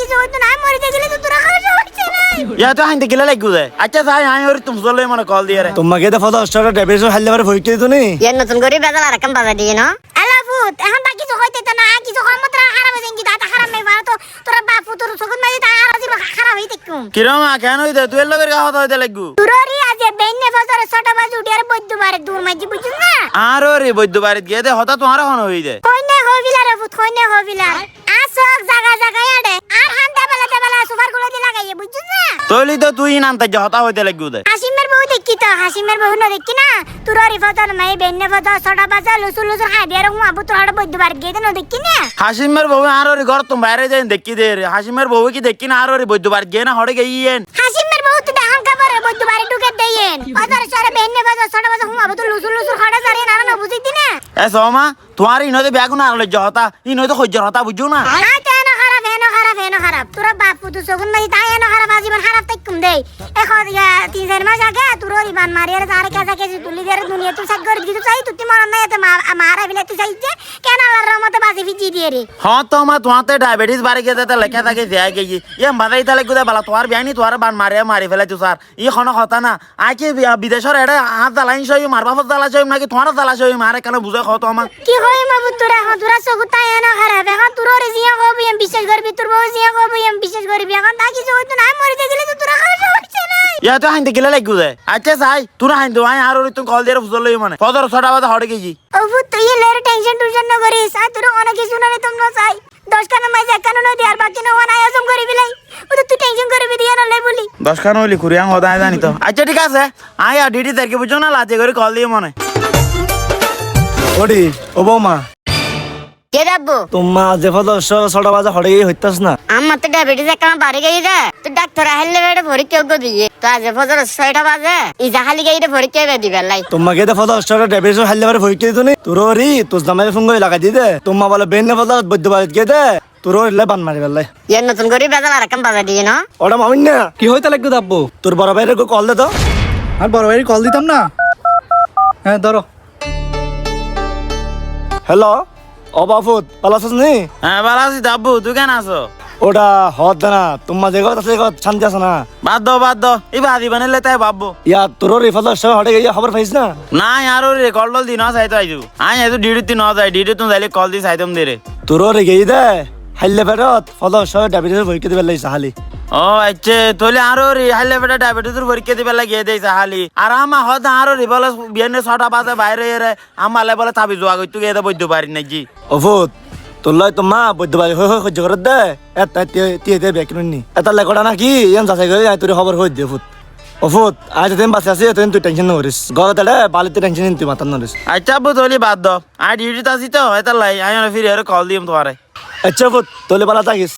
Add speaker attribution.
Speaker 1: কিছু হইতো না মরে গেলে তো তোরা খাওয়া হচ্ছে না।
Speaker 2: ইয়া তো হাইতে গেলে লাগু দে আচ্ছা যাই আই ওর তুমি চলে মনে কল দিয়ে রে
Speaker 3: তোমাকে হাইলে পারে ভয় কে তুমি
Speaker 4: ইয়ার নতুন করে বেজাল আর কাম বাজা দিয়ে ন?
Speaker 1: আলাফুত এখন বাকি হইতে তো না কিছু কম তোরা খারাপ হইছে কি খারাপ নাই তো তোরা বাপু তোর চকুত মাঝে তা আর খারাপ হইতে কুম
Speaker 2: কিরম কেন হইতে তুই লগের কথা হইতে লাগু
Speaker 1: তুররি আজ বেন্নে ফজর ছোট বাজু উঠিয়ার বৈদ্য বারে দূর মাঝে বুঝুন না?
Speaker 2: আর রে বৈদ্য বাড়িত গিয়ে দে হতা তোমার হন হই দে
Speaker 1: কইনে হবিলা রে হবিলা। আসক জায়গা জায়গায় আড়ে আর হান্ডা বেলা বেলা সুপারগুলো দি লাগাইয়ে বুঝুন না?
Speaker 2: তৈলি তো তুই নাম তাই হতা হইতে লাগু দে
Speaker 1: হাসিমের বউ দেখি তো হাসিমের বউ না দেখি না? তুররি ফজর মাই বেন্নে ফজর ছোট বাজা লুসু লুসু হাডিয়ার হুঁ আবু তোর হাড় বৈদ্য বারে গিয়ে না দেখি না?
Speaker 2: হাসিমের বউ আর ওর ঘর তুমি বাইরে যাই দেখি দে হাসিমের বউ কি দেখি না? আর ওর বৈদ্য গিয়ে না হড়ে
Speaker 1: হাসিমের বউ তো দেখান কাপড়ে বৈদ্য বারে সরে তো না না বুঝি দিনা
Speaker 2: এ সোমা তোমার ইনতে ব্যাগুন আর লজ্জা হতা ইনতে সহ্যর হতা বুঝছ না?
Speaker 1: খারাপ তোরা বাপ পুতু সগুন মাঝি তাই এনো খারাপ আজীবন খারাপ তাই কুম দেই। এখন তিন চার মাস আগে তোর ইবান মারি আর তার কাছে কেজি তুলি দিয়ে দুনিয়া তুই সাক করে দিতে চাই তুই মরণ নাই এতে মারা বিলে তুই চাইছে কেন আল্লাহর রহমতে বাজি ভিজি দিয়ে রে
Speaker 2: হ্যাঁ তো মা তোমাতে ডায়াবেটিস বাড়ি গিয়ে তে লেখা থাকে যে আগে গিয়ে ইয়ে বাদাই তালে গুদে বালা তোমার বিয়ানি তোমার বান মারে মারি ফেলে তু স্যার ই খন কথা না। আই কি বিদেশের এটা হাত জ্বালাইন সই মারবা ফত জ্বালা সই নাকি তোমার জ্বালা সই মারে কেন বুঝে কত আমা
Speaker 1: কি হই মাবু তোরা তোরা তাই এনো খারাপ এখন তোর রে জিয়া এম বিশ্বাস করবি তোর বউ জিয়া কবি এম বিশ্বাস করবি এখন তা কিছু হইতো না মরে গেলে তো তোরা খাওয়া হচ্ছে না।
Speaker 2: ইয়া তো হাইতে গেলে লাগু দে আচ্ছা চাই তোরা হাইতে আই আর তুমি কল দিয়ে লই মানে। পদর ছটা বাজে হড়ে গেছি।
Speaker 1: ওবু তুই লের টেনশন টুনশন ন করিস আর তোর অনেক কিছু না তোমরা চাই। দশ কানা মাইছে এক কানা নদী আর বাকি না ওনা আয়োজন করিবি লাই। ও তো তুই টেনশন করবি দিয়া না লাই বলি।
Speaker 2: দশ খান হইলি খুরিয়াং হদায় জানি তো। আচ্ছা ঠিক আছে। আই আর ডিডি বুঝছ না লাজে করে কল দিয়ে মনে।
Speaker 3: ওডি ও বৌমা।
Speaker 4: কে যাব
Speaker 3: তোমা যে ছটা বাজে হড়ে গিয়ে হইতাস না।
Speaker 4: আমার তো ডায়াবেটিস একটা বাড়ি গিয়ে রে তো ডাক্তার আহিলে বেড়ে পরীক্ষা গো দিয়ে। তো আজ ফজর ছয়টা বাজে। ইজা খালি গিয়ে পরীক্ষা বে দিবে লাই।
Speaker 3: তোমাকে দেখো দশ টাকা ডেবিট হাইলে কে তুমি তোর রি তোর জামাই ফোন করে লাগাই দিয়ে দে। তোমা বলে বেন্নে ফদর বৈদ্য বাড়িত গিয়ে দে। তোর ইলে বান মারি বেলাই
Speaker 4: ইয়ার নতুন করে বেজাল আর কাম বাজা দিয়ে ন?
Speaker 3: ওটা মামিন না।
Speaker 5: কি হইতে লাগবে দাব্বু?
Speaker 3: তোর বড় ভাইয়ের কল দে তো।
Speaker 5: আর বড় ভাই কল দিতাম না? হ্যাঁ ধরো।
Speaker 3: হ্যালো ও বাফুত ভালো আছিস নি
Speaker 2: হ্যাঁ ভালো আছি দাব্বু তুই কেন আছো?
Speaker 3: ওটা হত দে না তোমার যে কথা সে কথা শান্তি আছে না?
Speaker 2: বাদ দো বাদ দো এই বাদি বানাইলে তাই ভাববো।
Speaker 3: ইয়া তোর রিফাদার সব হটে গিয়ে খবর পাইছ না?
Speaker 2: না আর ওরে কল টল দি ন চাইতো আইজু। আই এতো ডিউটি ন যাই ডিউটি তুমি যাইলে কল দি চাইতাম দে রে।
Speaker 3: তোর রে গিয়ে দে হাইলে ফেরত ফদর সব ডায়াবেটিস ভয় কে দিবে লাইছে হালি
Speaker 2: ও আচ্ছা তাহলে আরও রে হাইলে বেটা ডায়াবেটিসের পরীক্ষা দিবে লাগে দেইছে হালি আর আমা হদ আরও রে বলে বিয়ানে ছটা বাজে বাইরে এরে আমালে বলে তাবি জোয়া গই তুই এটা বৈদ্য পারি না জি
Speaker 3: অভূত তোর লয় তো মা বৈদ্য বাড়ি হয়ে সহ্য করে দে। এটা টিয়ে দে বেকিন নি? এটা লেখটা নাকি? ইয়ান যাচাই করে তোর খবর হয়ে দে ফুট অভূত আজ তুই বাঁচে আছি তুই তুই টেনশন নকরিস ঘরে তাড়ে বালিতে টেনশন তুই মাথার নরিস
Speaker 2: আচ্ছা আব্বু তাহলে বাদ দাও আই ডিউটিতে আছি তো এটা লাই আই ফিরে এর কল দিম তোমারে
Speaker 3: আচ্ছা ফুট তোলে বালা থাকিস।